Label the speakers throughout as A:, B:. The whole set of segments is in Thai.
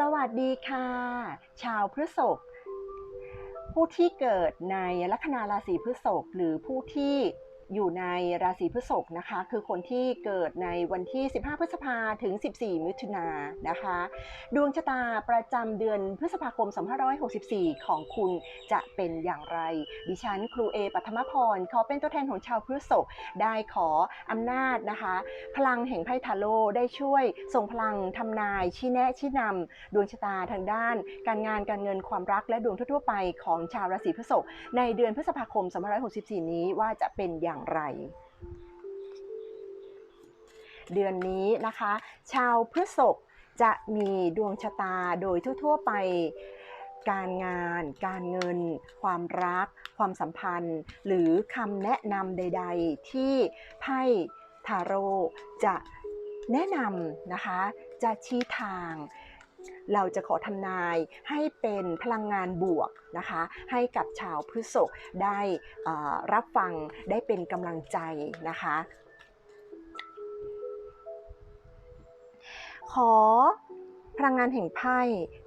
A: สวัสดีค่ะ ชาวพฤษภผู้ที่เกิดในลัคนาราศีพฤษภหรือผู้ที่ อยู่ในราศีพฤษภนะคะ คือคนที่เกิดในวันที่ 15 พฤษภาถึง 14 มิถุนานนะคะ ดวงชะตาประจำเดือนพฤษภาคม 2564 ของคุณจะเป็นอย่างไร ดิฉันครูเอปัทมพรขอเป็นตัวแทนของชาวพฤษภได้ขออำนาจนะคะ พลังแห่งไพ่ทาโร่ได้ช่วยส่งพลังทำนายชี้แนะชี้นำดวงชะตาทางด้าน การงานการเงินความรักและดวงทั่วๆไปของชาวราศีพฤษภในเดือนพฤษภาคม 2564 นี้ว่าจะเป็นอย่างไร เดือนนี้นะคะ ชาวพฤษภจะมีดวงชะตาโดยทั่ว ๆ ไปการงาน การเงิน ความรัก ความสัมพันธ์ หรือคำแนะนำใด ๆ ที่ไพ่ทาโร่จะแนะนำนะคะ จะชี้ทาง เราจะขอทำนายให้เป็นพลังงานบวกนะคะ ให้กับชาวพฤษภได้รับฟังได้เป็นกำลังใจนะคะ ขอพลังงานแห่งไพ่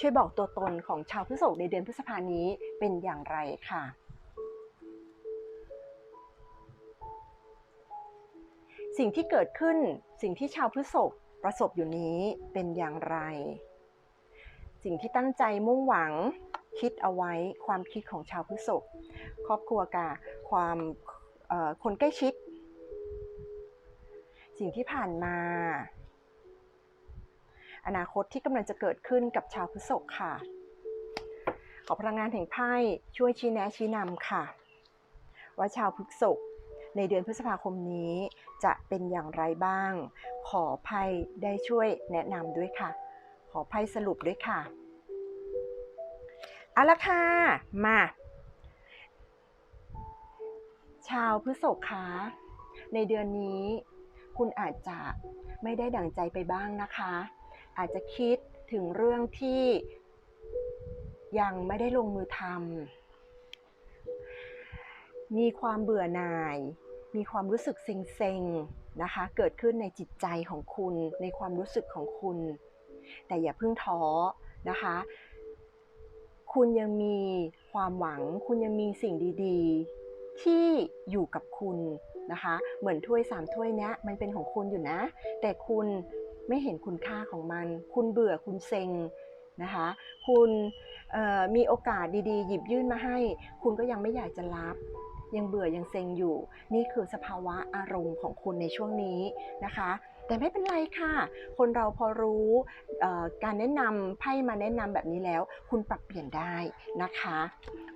A: ช่วยบอกตัวตนของชาวพฤษภในเดือนพฤษภานี้เป็นอย่างไรค่ะสิ่งที่เกิดขึ้นสิ่งที่ชาวพฤษภประสบอยู่นี้เป็นอย่างไร สิ่งที่ตั้งใจมุ่งหวังคิดเอาไว้ความคิดของชาวพฤษภครอบครัวกับความคนใกล้ชิด สิ่งที่ผ่านมา อนาคตที่กำลังจะเกิดขึ้นกับชาวพฤษภค่ะ ขอพลังงานแห่งไพ่ช่วยชี้แนะชี้นำค่ะ ว่าชาวพฤษภในเดือนพฤษภาคมนี้จะเป็นอย่างไรบ้าง ขอไพ่ได้ช่วยแนะนำด้วยค่ะ อไพ่สรุปด้วยค่ะ เอาละค่ะ มา ชาวพฤษภคะในเดือนนี้ คุณอาจจะไม่ได้ดั่งใจไปบ้างนะคะ อาจจะคิดถึงเรื่องที่ยังไม่ได้ลงมือทำมีความเบื่อหน่าย มีความรู้สึกเซ็งๆนะคะ เกิดขึ้นในจิตใจของคุณ ในความรู้สึกของคุณ แต่อย่าเพิ่งท้อนะคะ คุณยังมีความหวัง คุณยังมีสิ่งดีๆ ที่อยู่กับคุณนะคะ เหมือนถ้วยสามถ้วยเนี้ยมันเป็นของคุณอยู่นะ แต่คุณไม่เห็นคุณค่าของมัน คุณเบื่อคุณเซ็งนะคะ คุณมีโอกาสดีๆ หยิบยื่นมาให้ คุณก็ยังไม่อยากจะรับยังเบื่อยังเซ็งอยู่ นี่คือสภาวะอารมณ์ของคุณในช่วงนี้นะคะ แต่ไม่เป็นไรค่ะ คนเราพอรู้การแนะนำไพ่มาแนะนำแบบนี้แล้ว คุณปรับเปลี่ยนได้นะคะ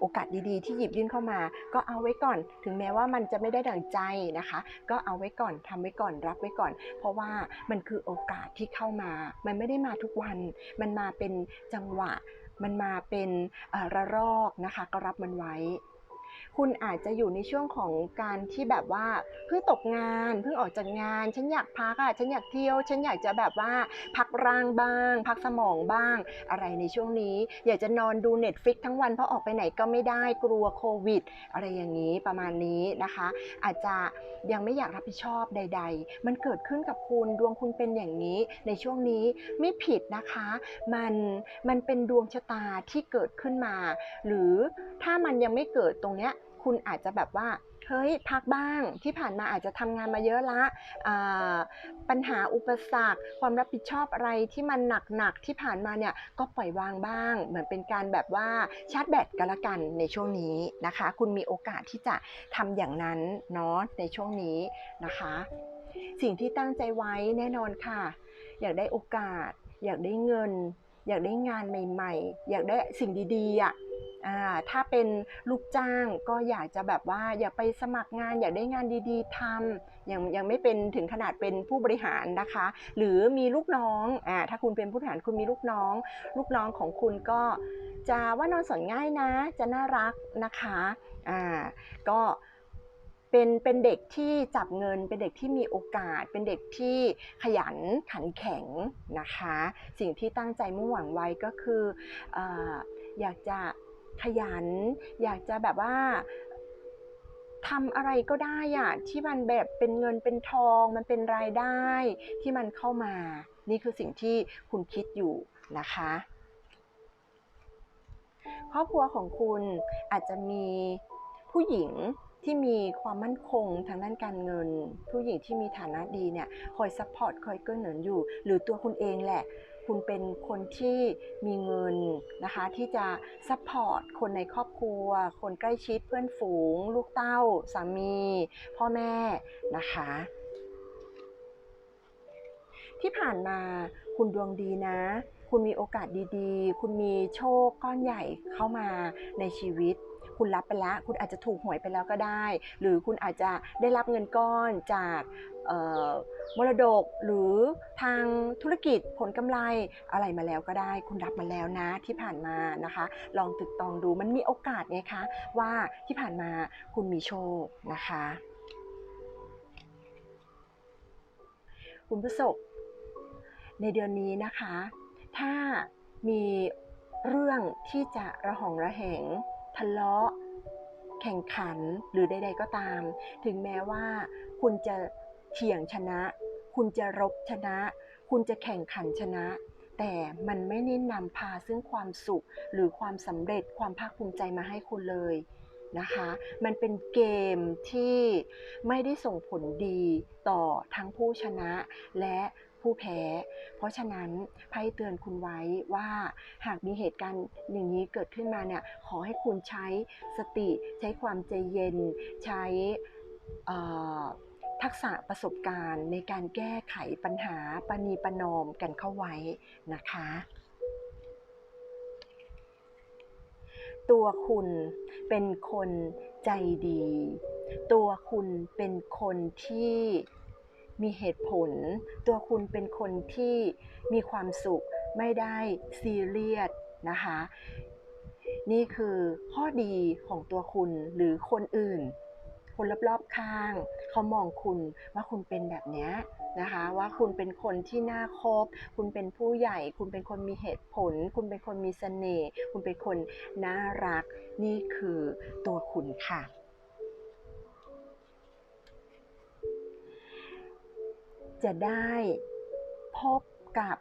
A: โอกาสดีๆ ที่หยิบยื่นเข้ามา ก็เอาไว้ก่อน ถึงแม้ว่ามันจะไม่ได้ดังใจนะคะ ก็เอาไว้ก่อนทำไว้ก่อนรับไว้ก่อน เพราะว่ามันคือโอกาสที่เข้ามา มันไม่ได้มาทุกวัน มันมาเป็นจังหวะ มันมาเป็นระลอกนะคะ ก็รับมันไว้ คุณอาจจะอยู่ในช่วงของการที่แบบว่าเพิ่งตกงานเพิ่งออกจากงาน ฉันอยากพักอะฉันอยากเที่ยว ฉันอยากจะแบบว่าพักร่างบ้าง พักสมองบ้าง อะไรในช่วงนี้ อยากจะนอนดู Netflix ทั้งวันเพราะออกไปไหนก็ไม่ได้กลัวโควิด อะไรอย่างนี้ประมาณนี้นะคะ อาจจะยังไม่อยากรับผิดชอบใด ๆ มันเกิดขึ้นกับคุณดวงคุณเป็นอย่างนี้ ในช่วงนี้ไม่ผิดนะคะ มันมันเป็นดวงชะตาที่เกิดขึ้นมา หรือถ้ามันยังไม่เกิดตรงเนี้ย คุณอาจจะแบบว่าเฮ้ยพักบ้างที่ผ่านมาอาจจะทำงานมาเยอะละปัญหาอุปสรรค ความรับผิดชอบอะไรที่มันหนักๆที่ผ่านมาเนี่ยก็ปล่อยวางบ้าง เหมือนเป็นการแบบว่าชาร์จแบตกันละกันในช่วงนี้นะคะ คุณมีโอกาสที่จะทำอย่างนั้นเนาะในช่วงนี้นะคะ สิ่งที่ตั้งใจไว้แน่นอนค่ะ อยากได้โอกาส อยากได้เงิน อยากได้งานใหม่ ๆ อยากได้สิ่งดีๆอะ ถ้าเป็นลูกจ้างก็อยากจะแบบว่าอยากไปสมัครงานอยากได้งานดีๆทำยังยังไม่เป็นถึงขนาดเป็นผู้บริหารนะคะ หรือมีลูกน้องอ่าถ้าคุณเป็นผู้บริหารคุณมีลูกน้อง ลูกน้องของคุณก็จะว่านอนสอนง่ายนะ จะน่ารักนะคะอ่าก็เป็นเป็นเด็กที่จับเงินเป็นเด็กที่มีโอกาส เป็นเด็กที่ขยันขันแข็งนะคะ สิ่งที่ตั้งใจมุ่งหวังไว้ก็คือออยากจะ ขยัน อยากจะแบบว่าทำอะไรก็ได้อะที่มันแบบเป็นเงินเป็นทองมันเป็นรายได้ที่มันเข้ามา นี่คือสิ่งที่คุณคิดอยู่นะคะ ครอบครัวของคุณอาจจะมีผู้หญิงที่มีความมั่นคงทางด้านการเงิน ผู้หญิงที่มีฐานะดีเนี่ยคอยซัพพอร์ตคอยเกื้อหนุนอยู่ หรือตัวคุณเองแหละ คุณเป็นคนที่มีเงินนะคะที่จะซัพพอร์ตคนในครอบครัว คนใกล้ชิดเพื่อนฝูง ลูกเต้า สามี พ่อแม่นะคะ ที่ผ่านมาคุณดวงดีนะ คุณมีโอกาสดีๆ คุณมีโชคก้อนใหญ่เข้ามาในชีวิต คุณรับไปแล้ว คุณอาจจะถูกหวยไปแล้วก็ได้ หรือคุณอาจจะได้รับเงินก้อนจากมรดกหรือทางธุรกิจผลกำไรอะไรมาแล้วก็ได้ คุณรับมาแล้วนะที่ผ่านมานะคะ ลองตึกตองดูมันมีโอกาสไงคะว่าที่ผ่านมาคุณมีโชคนะคะ คุณผู้ชมในเดือนนี้นะคะ ถ้ามีเรื่องที่จะระหองระแหง ทะเลาะ แข่งขันหรือใด ๆ ก็ตาม ถึงแม้ว่าคุณจะเถียงชนะ คุณจะรบชนะ คุณจะแข่งขันชนะ แต่มันไม่ได้นำพาซึ่งความสุขหรือความสำเร็จความภาคภูมิใจมาให้คุณเลยนะคะ มันเป็นเกมที่ไม่ได้ส่งผลดีต่อทั้งผู้ชนะและ ผู้แพ้ เพราะฉะนั้นไพ่เตือนคุณไว้ว่าหากมีเหตุการณ์อย่างนี้เกิดขึ้นมาเนี่ยขอให้คุณใช้สติใช้ความใจเย็น ใช้ทักษะประสบการณ์ในการแก้ไขปัญหาปณีประนอมกันเข้าไว้นะคะ ตัวคุณเป็นคนใจดี ตัวคุณเป็นคนที่ มีเหตุผล ตัวคุณเป็นคนที่มีความสุขไม่ได้ซีเรียสนะคะ นี่คือข้อดีของตัวคุณหรือคนอื่น คนรอบๆข้าง เขามองคุณว่าคุณเป็นแบบนี้นะคะว่าคุณเป็นคนที่น่าคบ คุณเป็นผู้ใหญ่ คุณเป็นคนมีเหตุผล คุณเป็นคนมีเสน่ห์ คุณเป็นคนน่ารัก นี่คือตัวคุณค่ะ จะได้พบกับ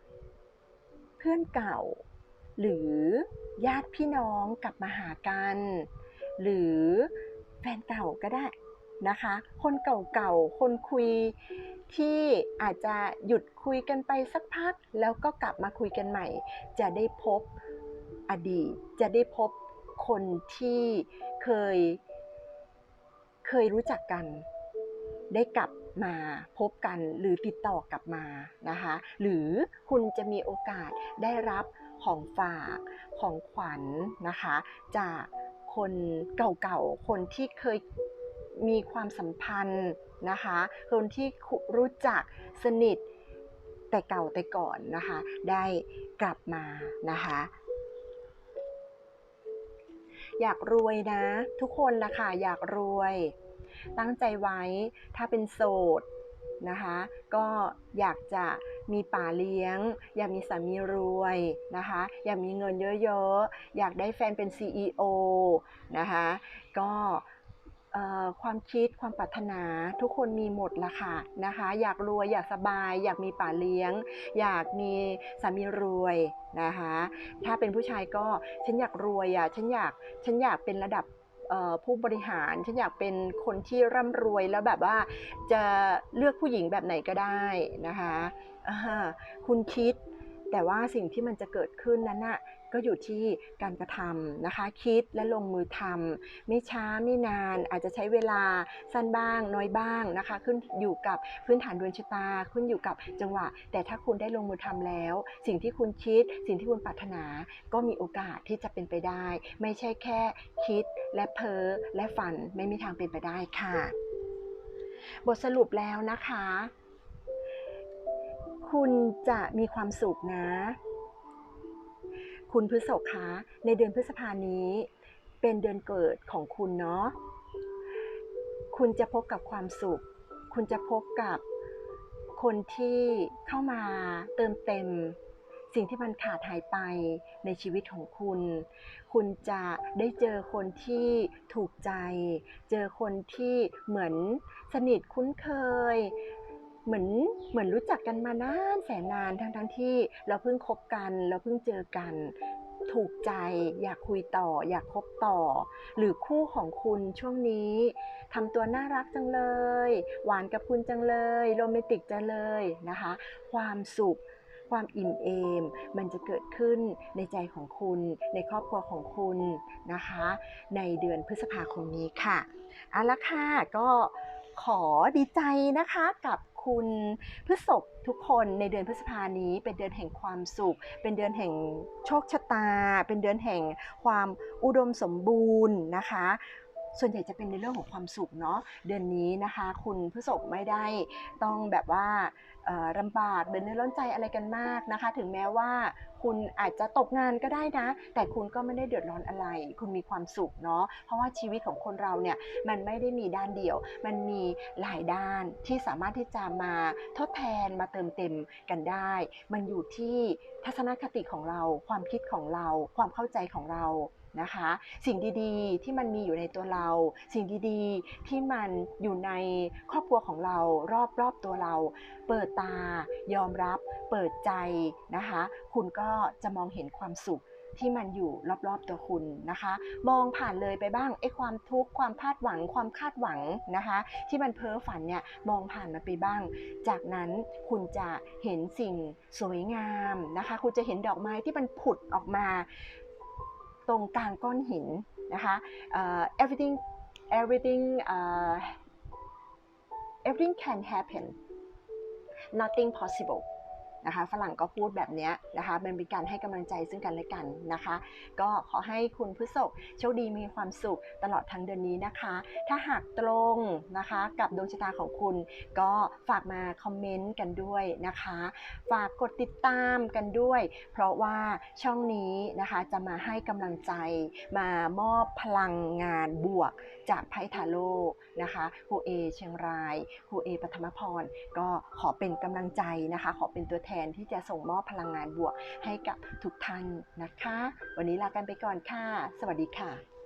A: เพื่อนเก่า หรือญาติพี่น้องกลับมาหากัน หรือแฟนเก่าก็ได้นะคะ คนเก่าๆ คนคุยที่อาจจะหยุดคุยกันไปสักพัก แล้วก็กลับมาคุยกันใหม่ จะได้พบอดีต จะได้พบคนที่เคย เคยรู้จักกัน ได้กลับ มาพบกันหรือติดต่อกลับมานะคะ หรือคุณจะมีโอกาสได้รับของฝากของขวัญนะคะ จากคนเก่าๆ คนที่เคยมีความสัมพันธ์นะคะ คนที่รู้จักสนิทแต่เก่าแต่ก่อนนะคะ ได้กลับมานะคะ อยากรวยนะ ทุกคนละค่ะอยากรวย ตั้งใจไว้ถ้าเป็นโสดนะคะ ก็อยากจะมีป่าเลี้ยง อยากมีสามีรวยนะคะ อยากมีเงินเยอะๆ อยากได้แฟนเป็น CEO นะคะ ก็ความคิดความปรารถนาทุกคนมีหมดละค่ะนะคะ อยากรวยอยากสบาย อยากมีป่าเลี้ยง อยากมีสามีรวยนะคะ ถ้าเป็นผู้ชายก็ฉันอยากรวยอะฉันอยากฉันอยากเป็นระดับ ผู้บริหาร ฉันอยากเป็นคนที่ร่ำรวยแล้วแบบว่าจะเลือกผู้หญิงแบบไหนก็ได้นะคะ คุณคิดแต่ว่าสิ่งที่มันจะเกิดขึ้นนั้นน่ะ ก็อยู่ที่การกระทำนะคะ คิดและลงมือทำไม่ช้าไม่นานอาจจะใช้เวลาสั้นบ้าง น้อยบ้างนะคะ ขึ้นอยู่กับพื้นฐานดวงชะตา ขึ้นอยู่กับจังหวะ แต่ถ้าคุณได้ลงมือทำแล้ว สิ่งที่คุณคิด สิ่งที่คุณปรารถนา ก็มีโอกาสที่จะเป็นไปได้ ไม่ใช่แค่คิดและเพ้อและฝันไม่มีทางเป็นไปได้ค่ะ บทสรุปแล้วนะคะ คุณจะมีความสุขนะ คุณพฤษภคะในเดือนพฤษภานี้ เป็นเดือนเกิดของคุณเนาะคุณจะพบกับความสุข คุณจะพบกับคนที่เข้ามาเติมเต็ม สิ่งที่มันขาดหายไปในชีวิตของคุณ คุณจะได้เจอคนที่ถูกใจ เจอคนที่เหมือนสนิทคุ้นเคย เหมือนเหมือนรู้จักกันมานานแสนนานทั้งทั้งที่เราเพิ่งคบกัน เราเพิ่งเจอกัน ถูกใจ อยากคุยต่อ อยากคบต่อ หรือคู่ของคุณช่วงนี้ทำตัวน่ารักจังเลย หวานกับคุณจังเลยโรแมนติกจังเลยนะคะ ความสุขความอิ่มเอมมันจะเกิดขึ้นในใจของคุณ ในครอบครัวของคุณนะคะ ในเดือนพฤษภาคมนี้ค่ะเอาละค่ะก็ขอดีใจนะคะกับ คุณพฤษภทุกคนในเดือนพฤษภานี้เป็นเดือนแห่งความสุข เป็นเดือนแห่งโชคชะตา เป็นเดือนแห่งความอุดมสมบูรณ์นะคะส่วนใหญ่จะเป็นในเรื่องของความสุขเนาะเดือนนี้นะคะ คุณพฤษภไม่ได้ต้องแบบว่า ลำบากเดินเนื้อร้อนใจอะไรกันมากนะคะ ถึงแม้ว่าคุณอาจจะตกงานก็ได้นะ แต่คุณก็ไม่ได้เดือดร้อนอะไร คุณมีความสุขเนาะเพราะว่าชีวิตของคนเราเนี่ยมันไม่ได้มีด้านเดียว มันมีหลายด้านที่สามารถที่จะมาทดแทนมาเติมเต็มกันได้ มันอยู่ที่ทัศนคติของเรา ความคิดของเรา ความเข้าใจของเรา นะคะ สิ่งดีๆที่มันมีอยู่ในตัวเรา สิ่งดีๆที่มันอยู่ในครอบครัวของเรารอบๆตัวเรา เปิดตายอมรับเปิดใจนะคะ คุณก็จะมองเห็นความสุขที่มันอยู่รอบๆตัวคุณนะคะ มองผ่านเลยไปบ้างไอ้ความทุกข์ความคาดหวังความคาดหวังนะคะ ที่มันเพ้อฝันเนี่ยมองผ่านมันไปบ้าง จากนั้นคุณจะเห็นสิ่งสวยงามนะคะ คุณจะเห็นดอกไม้ที่มันผุดออกมา ตรงกลางก้อนหินนะคะ uh, everything everything uh, everything can happen nothing possible นะคะ ฝรั่งก็พูดแบบนี้นะคะมันเป็นการให้กำลังใจซึ่งกันและกันนะคะ ก็ขอให้คุณพฤษภโชคดีมีความสุขตลอดทั้งเดือนนี้นะคะ ถ้าหากตรงนะคะกับดวงชะตาของคุณ ก็ฝากมาคอมเมนต์กันด้วยนะคะ ฝากกดติดตามกันด้วย เพราะว่าช่องนี้นะคะจะมาให้กำลังใจมามอบพลังงานบวกจากไพ่ทาโร่นะคะครูเอเชียงรายครูเอปฐมพรก็ขอเป็นกำลังใจนะคะ ขอเป็นตัวแทนนที่จะส่งมอบพลังงานบวกให้กับทุกท่านนะคะ วันนี้ลากันไปก่อนค่ะ สวัสดีค่ะ